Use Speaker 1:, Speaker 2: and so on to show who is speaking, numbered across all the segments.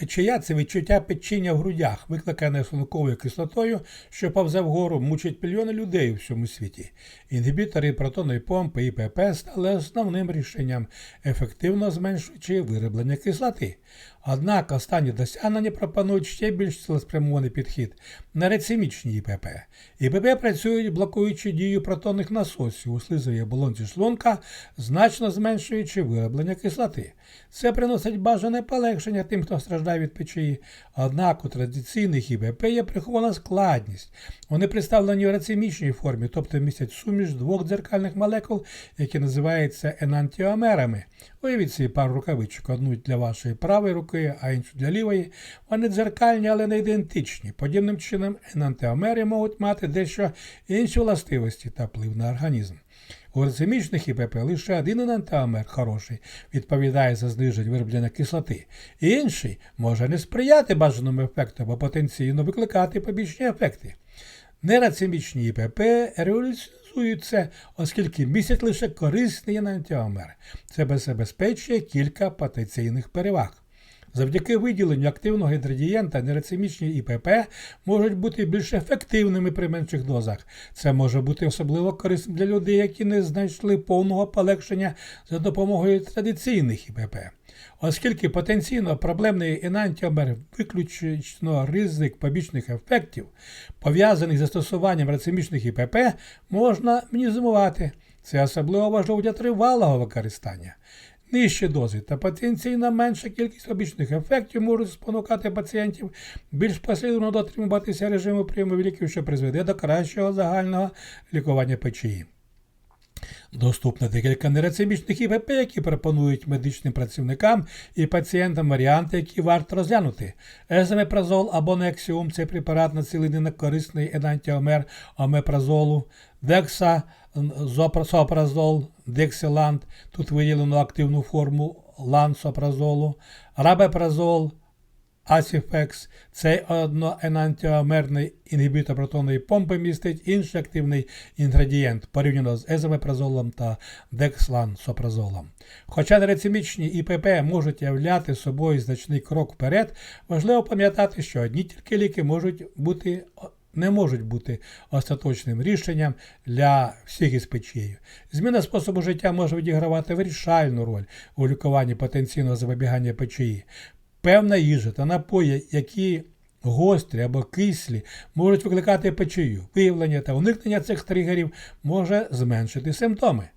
Speaker 1: Печія це відчуття печіння в грудях, викликане шлунковою кислотою, що повзе вгору, мучить мільйони людей у всьому світі. Інгібітори протонної помпи і ПП стали основним рішенням, ефективно зменшуючи вироблення кислоти. Однак останні досягнення пропонують ще більш цілеспрямований підхід на рецимічні ІПП. ІПП працюють, блокуючи дію протонних насосів у слизовій оболонці шлунка, значно зменшуючи вироблення кислоти. Це приносить бажане полегшення тим, хто страждає від печії. Однак у традиційних ІПП є прихована складність. Вони представлені в рацемічній формі, тобто містять суміш двох дзеркальних молекул, які називаються енантіомерами. Уявіть собі пару рукавичок, одну для вашої правої руки, а іншу для лівої. Вони дзеркальні, але не ідентичні. Подібним чином енантіомери можуть мати дещо інші властивості та вплив на організм. У рацемічних ІПП лише один енантіомер хороший відповідає за зниження вироблення кислоти. Інший може не сприяти бажаному ефекту або потенційно викликати побічні ефекти. Нерацемічні ІПП реалізуються, оскільки містять лише корисний енантіомер. Це забезпечує кілька потенційних переваг. Завдяки виділенню активного інгредієнта нерацемічні ІПП можуть бути більш ефективними при менших дозах. Це може бути особливо корисним для людей, які не знайшли повного полегшення за допомогою традиційних ІПП. Оскільки потенційно проблемний енантіомер виключно ризик побічних ефектів, пов'язаних з застосуванням рацемічних ІПП, можна мінімізувати. Це особливо важливо для тривалого використання. Нижчі дози та потенційно менша кількість побічних ефектів можуть спонукати пацієнтів більш послідовно дотримуватися режиму прийому ліків, що призведе до кращого загального лікування печії. Доступно декілька нерацемічних ІПП, які пропонують медичним працівникам і пацієнтам варіанти, які варто розглянути. Еземепразол або Нексіум це препарат націлений на корисний енантіомер омепразолу, Декса, зопразол, Дексилант, тут виділено активну форму лансопразолу, рабепразол, Асіфекс цей одноенантіомерний інгібітор протонної помпи містить інший активний інгредієнт порівняно з езомепразолом та декслансопразолом. Хоча нерецемічні ІПП можуть являти собою значний крок вперед, важливо пам'ятати, що одні тільки ліки можуть бути не можуть бути остаточним рішенням для всіх із печією. Зміна способу життя може відігравати вирішальну роль у лікуванні потенційного запобігання печії. Певна їжа та напої, які гострі або кислі, можуть викликати печію. Виявлення та уникнення цих тригерів може зменшити симптоми.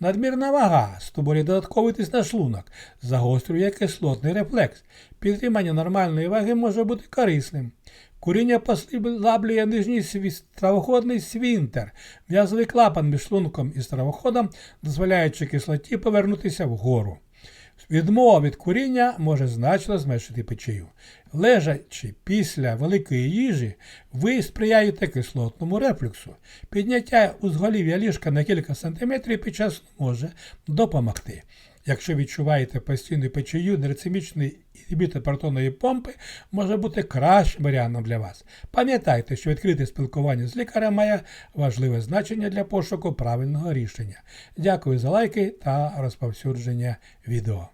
Speaker 1: Надмірна вага створює додатковий тиск на шлунок, загострює кислотний рефлекс. Підтримання нормальної ваги може бути корисним. Куріння послаблює нижній стравоходний свінтер, в'язовий клапан між шлунком і стравоходом, дозволяючи кислоті повернутися вгору. Відмова від куріння може значно зменшити печію. Лежачи після великої їжі, ви сприяєте кислотному рефлюксу. Підняття узголів'я ліжка на кілька сантиметрів під час може допомогти. Якщо відчуваєте постійну печію, нерецемічний інгібітор протонної помпи може бути кращим варіантом для вас. Пам'ятайте, що відкрите спілкування з лікарем має важливе значення для пошуку правильного рішення. Дякую за лайки та розповсюдження відео.